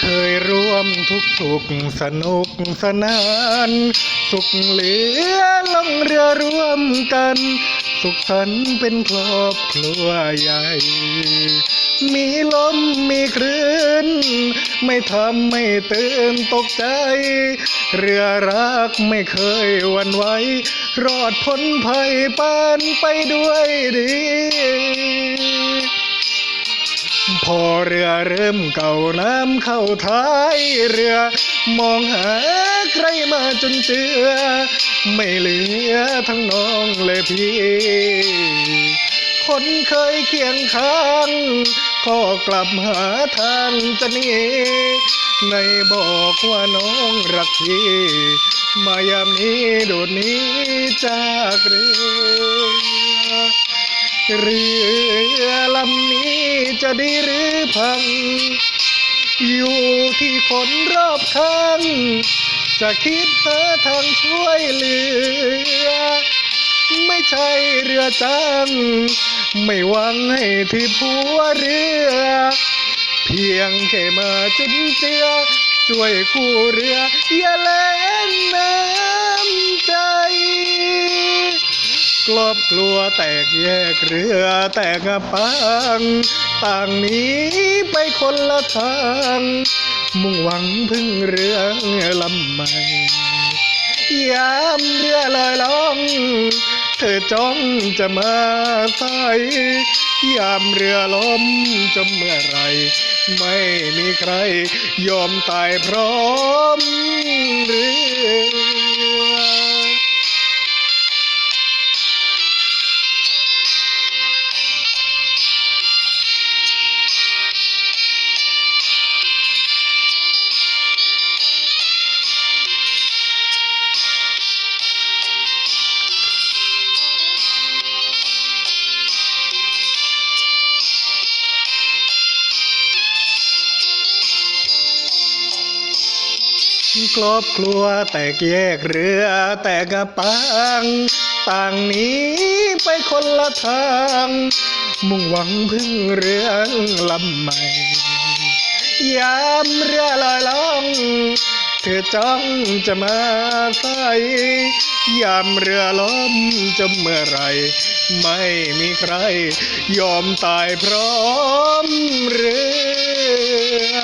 เคยร่วมทุกสุขสนุกสนาน สุขเหลือลงเรือร่วมกัน สุขสันต์เป็นครอบครัวใหญ่ มีลมมีคลื่นไม่ทำไม่ตื่นตกใจ เรือรักไม่เคยวันไหวรอดพ้นภัยปานไปด้วยดี พอเรือเริ่มเก่าน้ำเข้าท้ายเรือ มองหาใครมาจนเจือไม่เหลือทั้งน้องเลยพี่ คนเคยเคียงข้างก็กลับหาทางจะหนีในบอกว่าน้องรักพี่ มายามนี้โดดนี้จากเรือเรือ จะดีหรือพัง อยู่ที่คนรอบข้าง จะคิดหาทางช่วยเหลือ ไม่ใช่เรือจ้างไม่หวังให้ที่ผัวเรือ เพียงแค่มาจุนเจือ ช่วยกู้เรือ อย่าแล่นน้ำ ครอบครัวแตกแยกเรือแตกปัง ต่างหนี้ไปคนละทาง มุ่งหวังพึ่งเรือลำใหม่ยามเรือลอยล่อง เธอจ้องจะมาใส่ยามเรือล้มจมเมื่อไร ไม่มีใครยอมตายพร้อมเรือ ครอบครัวแตกแยกเรือแตกกระปัง ต่างนี้ไปคนละทาง มุ่งหวังพึ่งเรือลำใหม่ ยามเรือลอยล่อง เธอจ้องจะมาใส่ยามเรือล้มจมเมื่อไร ไม่มีใคร ยอมตายพร้อมเรือ